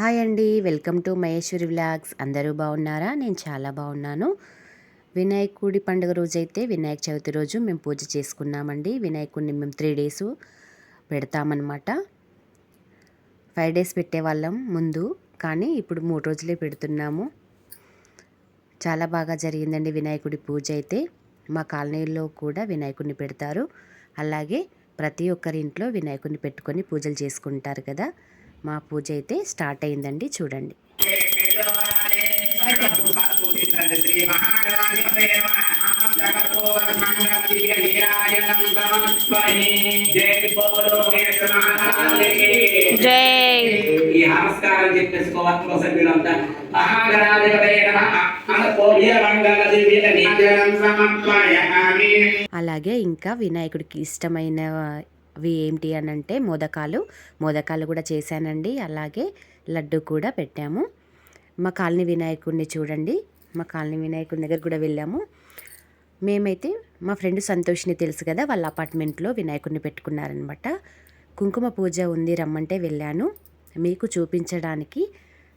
Hi అండి. Welcome to Maheshwari vlogs. అందరూ బాగున్నారా? నేను చాలా బాగున్నాను. వినాయకుడి పండుగ రోజు అయితే వినాయక చవితి రోజు మేము పూజ చేసుకున్నామండి. వినాయకుడిని మేము త్రీ డేస్ పెడతామన్నమాట. ఫైవ్ డేస్ పెట్టేవాళ్ళం ముందు. కానీ ఇప్పుడు మూడు రోజులే పెడుతున్నాము. చాలా బాగా జరిగిందండి వినాయకుడి పూజ అయితే. మా కాలనీలో కూడా వినాయకుడిని పెడతారు. అలాగే ప్రతి ఒక్కరి ఇంట్లో వినాయకుడిని పెట్టుకొని పూజలు చేసుకుంటారు కదా. మా పూజ అయితే స్టార్ట్ అయిందండి చూడండి. జై ఈ నమస్కారం చెప్పేసుకోవాలి అలాగే ఇంకా వినాయకుడికి అవి ఏంటి అని అంటే మోదకాలు. మోదకాలు కూడా చేశానండి. అలాగే లడ్డు కూడా పెట్టాము. మా కాలనీ వినాయకుడిని చూడండి. మా కాలనీ వినాయకుడి దగ్గర కూడా వెళ్ళాము. మేమైతే మా ఫ్రెండ్ సంతోష్ని తెలుసు కదా వాళ్ళ అపార్ట్మెంట్లో వినాయకుడిని పెట్టుకున్నారనమాట. కుంకుమ పూజ ఉంది రమ్మంటే వెళ్ళాను. మీకు చూపించడానికి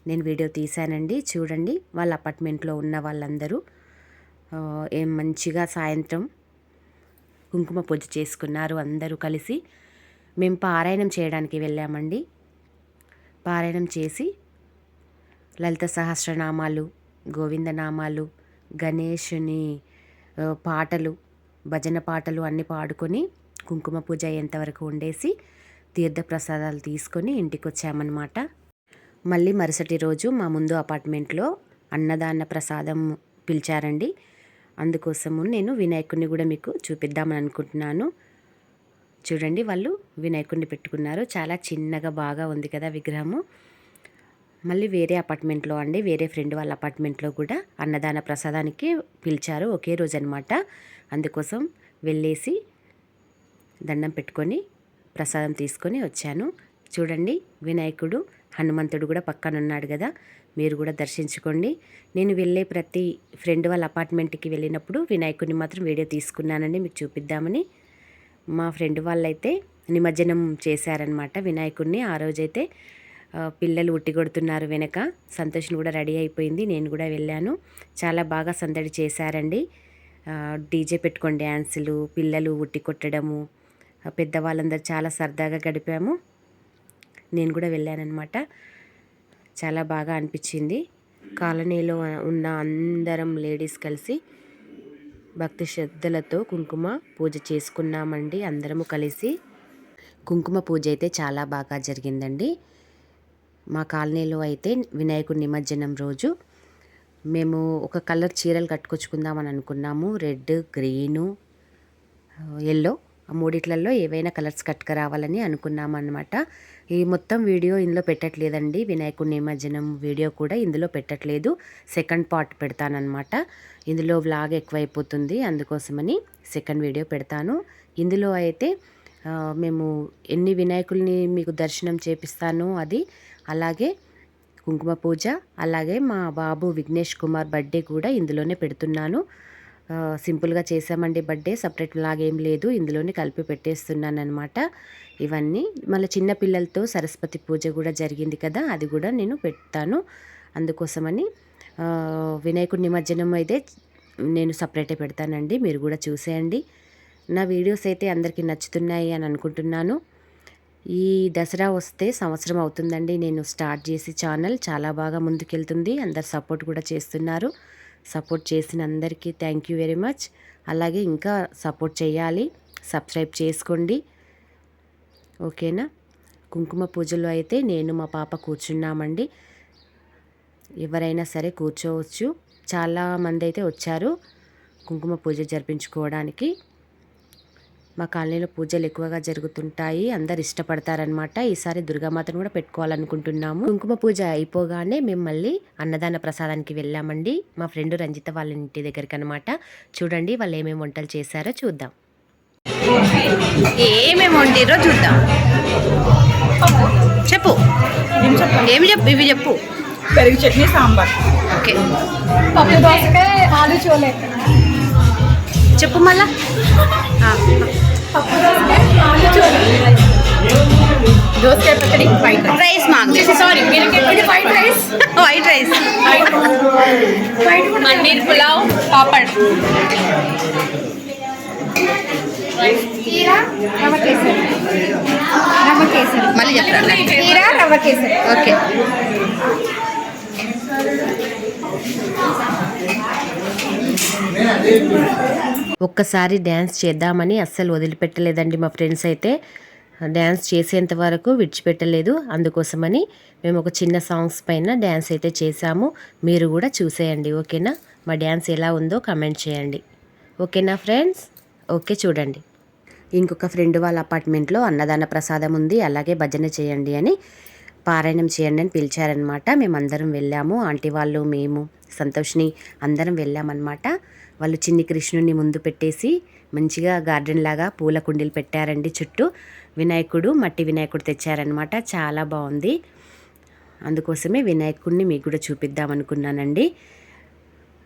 నేను వీడియో తీశానండి. చూడండి వాళ్ళ అపార్ట్మెంట్లో ఉన్న వాళ్ళందరూ. ఏం మంచిగా సాయంత్రం కుంకుమ పూజ చేసుకున్నారు అందరూ కలిసి. మేము పారాయణం చేయడానికి వెళ్ళామండి. పారాయణం చేసి లలిత సహస్రనామాలు గోవిందనామాలు గణేషుని పాటలు భజన పాటలు అన్నీ పాడుకొని కుంకుమ పూజ అయ్యేంతవరకు ఉండేసి తీర్థప్రసాదాలు తీసుకొని ఇంటికి వచ్చామన్నమాట. మళ్ళీ మరుసటి రోజు మా ముందు అపార్ట్మెంట్లో అన్నదాన ప్రసాదం పిలిచారండి. అందుకోసము నేను వినాయకుడిని కూడా మీకు చూపిద్దామని అనుకుంటున్నాను. చూడండి వాళ్ళు వినాయకుడిని పెట్టుకున్నారు. చాలా చిన్నగా బాగా ఉంది కదా విగ్రహము. మళ్ళీ వేరే అపార్ట్మెంట్లో అండి వేరే ఫ్రెండ్ వాళ్ళ అపార్ట్మెంట్లో కూడా అన్నదాన ప్రసాదానికి పిలిచారు ఒకే రోజు అనమాట అందుకోసం వెళ్ళేసి దండం పెట్టుకొని ప్రసాదం తీసుకొని వచ్చాను. చూడండి వినాయకుడు హనుమంతుడు కూడా పక్కన ఉన్నాడు కదా మీరు కూడా దర్శించుకోండి. నేను వెళ్ళే ప్రతి ఫ్రెండ్ వాళ్ళ అపార్ట్మెంట్కి వెళ్ళినప్పుడు వినాయకుడిని మాత్రం వీడియో తీసుకున్నానండి మీకు చూపిద్దామని. మా ఫ్రెండ్ వాళ్ళైతే నిమజ్జనం చేశారనమాట వినాయకుడిని. ఆ రోజైతే పిల్లలు ఉట్టి కొడుతున్నారు వెనక. సంతోష్ని కూడా రెడీ అయిపోయింది నేను కూడా వెళ్ళాను. చాలా బాగా సందడి చేశారండి. డీజే పెట్టుకొని డ్యాన్సులు పిల్లలు ఉట్టి కొట్టడము పెద్దవాళ్ళందరూ చాలా సరదాగా గడిపాము. నేను కూడా వెళ్ళానన్నమాట. చాలా బాగా అనిపించింది. కాలనీలో ఉన్న అందరం లేడీస్ కలిసి భక్తి శ్రద్ధలతో కుంకుమ పూజ చేసుకున్నామండి అందరము కలిసి. కుంకుమ పూజ అయితే చాలా బాగా జరిగిందండి. మా కాలనీలో అయితే వినాయకుడి నిమజ్జనం రోజు. మేము ఒక కలర్ చీరలు కట్టుకొచ్చుకుందామని అనుకున్నాము. రెడ్ గ్రీను ఎల్లో ఆ మూడిట్లలో ఏవైనా కలర్స్ కట్టుకురావాలని అనుకున్నాం అనమాట ఈ మొత్తం వీడియో ఇందులో పెట్టట్లేదండి. వినాయకుడి నిమజ్జనం వీడియో కూడా ఇందులో పెట్టట్లేదు. సెకండ్ పార్ట్ పెడతానమాట ఇందులో వ్లాగ్ ఎక్కువైపోతుంది. అందుకోసమని సెకండ్ వీడియో పెడతాను. ఇందులో అయితే మేము ఎన్ని వినాయకుల్ని మీకు దర్శనం చేపిస్తాను అది అలాగే కుంకుమ పూజ అలాగే మా బాబు విఘ్నేష్ కుమార్ బర్త్డే కూడా ఇందులోనే పెడుతున్నాను. సింపుల్గా చేసామండి బర్త్డే. సపరేట్ లాగా ఏం లేదు. ఇందులోనే కలిపి పెట్టేస్తున్నాను అనమాట ఇవన్నీ మళ్ళీ చిన్న పిల్లలతో సరస్వతి పూజ కూడా జరిగింది కదా అది కూడా నేను పెడతాను. అందుకోసమని వినాయకుడి నిమజ్జనం అయితే నేను సపరేటే పెడతానండి. మీరు కూడా చూసేయండి. నా వీడియోస్ అయితే అందరికీ నచ్చుతున్నాయి అని అనుకుంటున్నాను. ఈ దసరా వస్తే సంవత్సరం అవుతుందండి. నేను స్టార్ట్ చేసి ఛానల్ చాలా బాగా ముందుకెళ్తుంది. అందరు సపోర్ట్ కూడా చేస్తున్నారు. సపోర్ట్ చేసిన అందరికీ థ్యాంక్ యూ వెరీ మచ్. అలాగే ఇంకా సపోర్ట్ చేయాలి. సబ్స్క్రైబ్ చేసుకోండి. ఓకేనా? కుంకుమ పూజలో అయితే నేను మా పాప కూర్చున్నామండి. ఎవరైనా సరే కూర్చోవచ్చు. చాలా మంది అయితే వచ్చారు కుంకుమ పూజ జరిపించుకోవడానికి. మా కాలనీలో పూజలు ఎక్కువగా జరుగుతుంటాయి. అందరు ఇష్టపడతారనమాట ఈసారి దుర్గామాతను కూడా పెట్టుకోవాలనుకుంటున్నాము. కుంకుమ పూజ అయిపోగానే మేము మళ్ళీ అన్నదాన ప్రసాదానికి వెళ్ళామండి. మా ఫ్రెండ్ రంజిత వాళ్ళ ఇంటి దగ్గరికి అనమాట చూడండి వాళ్ళు ఏమేమి వంటలు చేశారో చూద్దాం. ఏమేమి వండిరో చూద్దాం. చెప్పు. ఏమి చెప్పు? ఇవి చెప్పు. పెరుగు చట్నీ సాంబార్. ఓకే. పప్పు దోసకాయ ఆలు చోలే. చెప్పు మళ్ళా. దోసకాయ వైట్ రైస్ మాకు sorry white rice white rice paneer pulao papad. మళ్ళీ చెప్తాను కీరా రవ్వ కేసరి. ఓకే. ఒక్కసారి డ్యాన్స్ చేద్దామని అస్సలు వదిలిపెట్టలేదండి మా ఫ్రెండ్స్ అయితే. డ్యాన్స్ చేసేంత వరకు విడిచిపెట్టలేదు. అందుకోసమని మేము ఒక చిన్న సాంగ్స్ పైన డ్యాన్స్ అయితే చేసాము మీరు కూడా చూసేయండి ఓకేనా? మా డ్యాన్స్ ఎలా ఉందో కమెంట్ చేయండి. ఓకేనా ఫ్రెండ్స్? ఓకే చూడండి. ఇంకొక ఫ్రెండ్ వాళ్ళ అపార్ట్మెంట్లో అన్నదాన ప్రసాదం ఉంది. అలాగే భజన చేయండి అని పారాయణం చేయండి అని పిలిచారనమాట మేమందరం వెళ్ళాము. ఆంటీ వాళ్ళు మేము సంతోష్ని అందరం వెళ్ళామన్నమాట. వాళ్ళు చిన్ని కృష్ణుని ముందు పెట్టేసి మంచిగా గార్డెన్ లాగా పూల కుండీలు పెట్టారండి చుట్టూ. వినాయకుడు మట్టి వినాయకుడు తెచ్చారనమాట చాలా బాగుంది. అందుకోసమే వినాయకుడిని మీకు కూడా చూపిద్దాం అనుకున్నానండి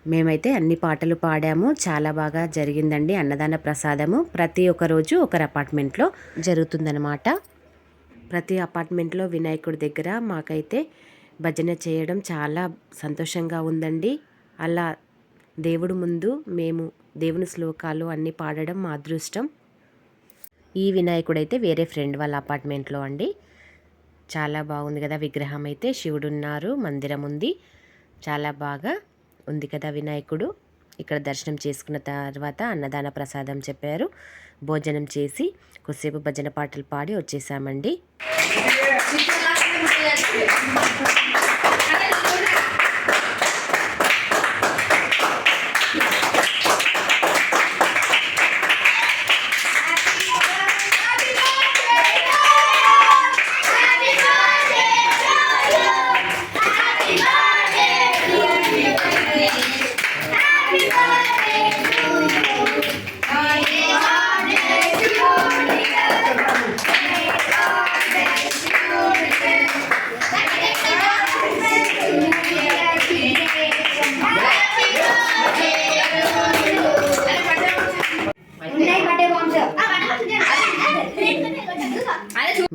మేమైతే అన్ని పాటలు పాడాము. చాలా బాగా జరిగిందండి అన్నదాన ప్రసాదము. ప్రతి ఒక్క రోజు ఒకరి అపార్ట్మెంట్లో జరుగుతుందనమాట ప్రతి అపార్ట్మెంట్లో వినాయకుడి దగ్గర మాకైతే భజన చేయడం చాలా సంతోషంగా ఉందండి. అలా దేవుడు ముందు మేము దేవుని శ్లోకాలు అన్నీ పాడడం మా అదృష్టం. ఈ వినాయకుడైతే వేరే ఫ్రెండ్ వాళ్ళ అపార్ట్మెంట్లో అండి. చాలా బాగుంది కదా విగ్రహం అయితే. శివుడు ఉన్నారు మందిరం ఉంది. చాలా బాగా ఉంది కదా వినాయకుడు. ఇక్కడ దర్శనం చేసుకున్న తర్వాత అన్నదాన ప్రసాదం చెప్పారు. భోజనం చేసి కొద్దిసేపు భజన పాటలు పాడి వచ్చేసామండి.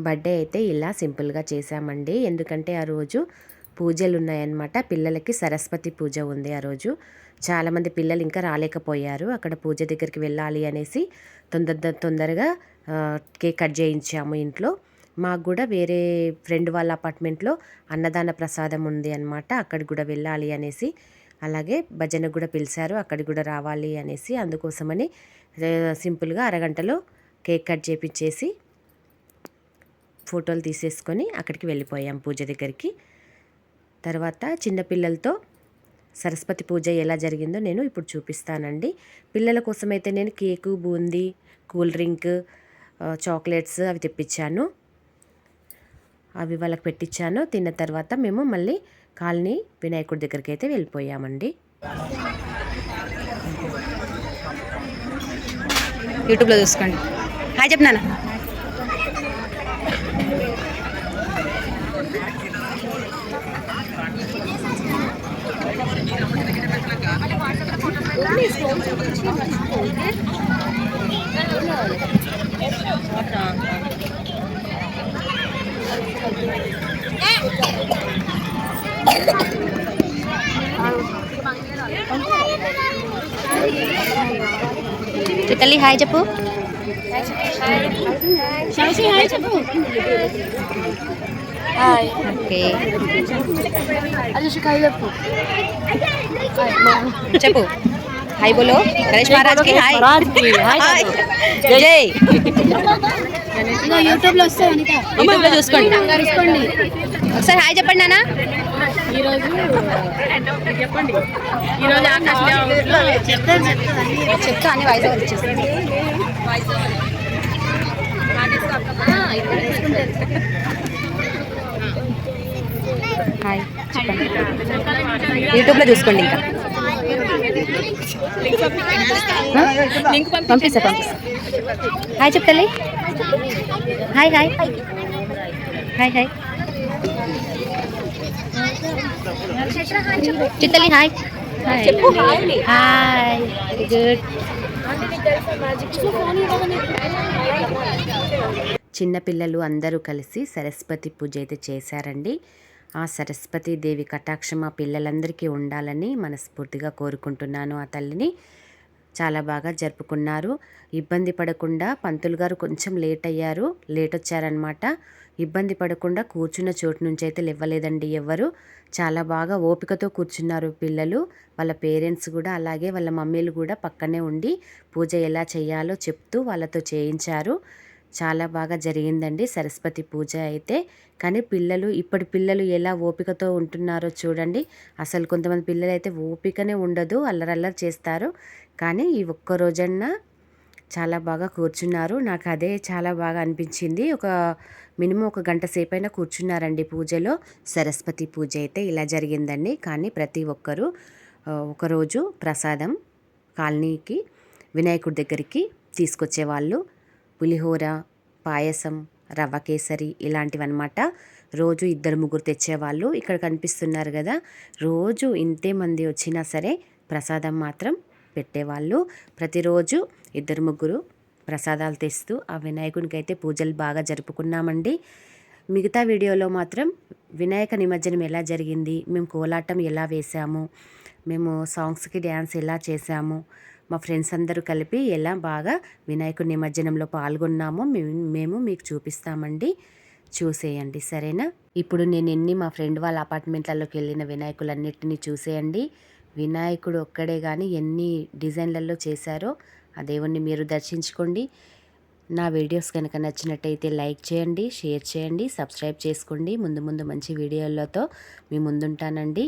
బర్త్డే అయితే ఇలా సింపుల్గా చేశామండి. ఎందుకంటే ఆ రోజు పూజలు ఉన్నాయన్నమాట పిల్లలకి సరస్వతి పూజ ఉంది ఆ రోజు. చాలామంది పిల్లలు ఇంకా రాలేకపోయారు. అక్కడ పూజ దగ్గరికి వెళ్ళాలి అనేసి తొందర తొందరగా కేక్ కట్ చేయించాము ఇంట్లో. మాకు కూడా వేరే ఫ్రెండ్ వాళ్ళ అపార్ట్మెంట్లో అన్నదాన ప్రసాదం ఉంది అనమాట అక్కడికి కూడా వెళ్ళాలి అనేసి. అలాగే భజనకు కూడా పిలిచారు. అక్కడికి కూడా రావాలి అనేసి అందుకోసమని సింపుల్గా అరగంటలో కేక్ కట్ చేపించేసి ఫోటోలు తీసేసుకొని అక్కడికి వెళ్ళిపోయాం పూజ దగ్గరికి. తర్వాత చిన్నపిల్లలతో సరస్వతి పూజ ఎలా జరిగిందో నేను ఇప్పుడు చూపిస్తానండి. పిల్లల కోసం అయితే నేను cake boondi cool drink chocolates అవి తెప్పించాను. అవి వాళ్ళకి పెట్టించాను తిన్న తర్వాత మేము మళ్ళీ కాలనీ వినాయకుడి దగ్గరికి అయితే వెళ్ళిపోయామండి. యూట్యూబ్లో చూసుకోండి. హాయ్ చెప్పినానా తల్లి హాయ్ చెప్పు. ఓకే. చెప్పు. హాయ్ బోలో గణేష్ మహారాజ్కి హాయ్ హాయ్ జై యూట్యూబ్లో యూట్యూబ్లో చూసుకోండి. ఒకసారి హాయ్ చెప్పండి నాన్న. చెప్తా అని వాయిస్ ఓవర్ ఇచ్చేస్తాను హాయ్ చెప్పండి. యూట్యూబ్లో చూసుకోండి ఇంకా. పంపిస్తా పంపిస్తా. హాయ్ చెప్తలే hi hi. Hi hi. చిత్తలి hi. Hi. Good. చిన్నపిల్లలు అందరూ కలిసి సరస్వతి పూజ అయితే చేశారండి. ఆ సరస్వతి దేవి కటాక్షం ఆ పిల్లలందరికీ ఉండాలని మనస్ఫూర్తిగా కోరుకుంటున్నాను. ఆ తల్లిని చాలా బాగా జరుపుకున్నారు. ఇబ్బంది పడకుండా పంతులు గారు కొంచెం లేట్ అయ్యారు. లేట్ వచ్చారనమాట ఇబ్బంది పడకుండా కూర్చున్న చోటు నుంచి అయితే ఇవ్వలేదండి ఎవ్వరు. చాలా బాగా ఓపికతో కూర్చున్నారు పిల్లలు. వాళ్ళ పేరెంట్స్ కూడా అలాగే వాళ్ళ మమ్మీలు కూడా పక్కనే ఉండి పూజ ఎలా చేయాలో చెప్తూ వాళ్ళతో చేయించారు. చాలా బాగా జరిగిందండి. సరస్వతి పూజ అయితే. కానీ పిల్లలు ఇప్పటి పిల్లలు ఎలా ఓపికతో ఉంటున్నారో చూడండి. అసలు కొంతమంది పిల్లలు అయితే ఓపికనే ఉండదు అల్లరల్లరి చేస్తారు. కానీ ఈ ఒక్క రోజన్నా చాలా బాగా కూర్చున్నారు. నాకు అదే చాలా బాగా అనిపించింది. ఒక మినిమం ఒక గంట సేపు అయినా కూర్చున్నారండి పూజలో. సరస్వతి పూజ అయితే ఇలా జరిగిందండి. కానీ ప్రతి ఒక్కరూ ఒకరోజు ప్రసాదం కాలనీకి వినాయకుడి దగ్గరికి తీసుకొచ్చేవాళ్ళు. పులిహోర పాయసం రవ్వ కేసరి ఇలాంటివన్నమాట రోజు ఇద్దరు ముగ్గురు తెచ్చేవాళ్ళు. ఇక్కడ కనిపిస్తున్నారు కదా రోజు ఇంతే మంది వచ్చినా సరే ప్రసాదం మాత్రం పెట్టేవాళ్ళు. ప్రతిరోజు ఇద్దరు ముగ్గురు ప్రసాదాలు తెస్తూ ఆ వినాయకునికి అయితే పూజలు బాగా జరుపుకున్నామండి. మిగతా వీడియోలో మాత్రం వినాయక నిమజ్జనం ఎలా జరిగింది మేము కోలాటం ఎలా వేసాము మేము సాంగ్స్కి డ్యాన్స్ ఎలా చేసాము మా ఫ్రెండ్స్ అందరూ కలిపి ఎలా బాగా వినాయకుడి నిమజ్జనంలో పాల్గొన్నామో మేము మేము మీకు చూపిస్తామండి. చూసేయండి సరేనా? ఇప్పుడు నేను ఎన్ని మా ఫ్రెండ్ వాళ్ళ అపార్ట్మెంట్లలోకి వెళ్ళిన వినాయకులన్నిటినీ చూసేయండి. వినాయకుడు ఒక్కడే కానీ ఎన్ని డిజైన్లలో చేశారో ఆ దేవుణ్ణి మీరు దర్శించుకోండి. నా వీడియోస్ కనుక నచ్చినట్టయితే లైక్ చేయండి షేర్ చేయండి సబ్స్క్రైబ్ చేసుకోండి. ముందు ముందు మంచి వీడియోలతో మీ ముందుంటానండి.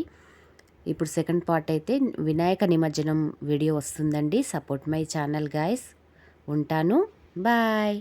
ఇప్పుడు సెకండ్ పార్ట్ అయితే వినాయక నిమజ్జనం వీడియో వస్తుందండి. సపోర్ట్ మై ఛానల్ గాయస్ ఉంటాను. బాయ్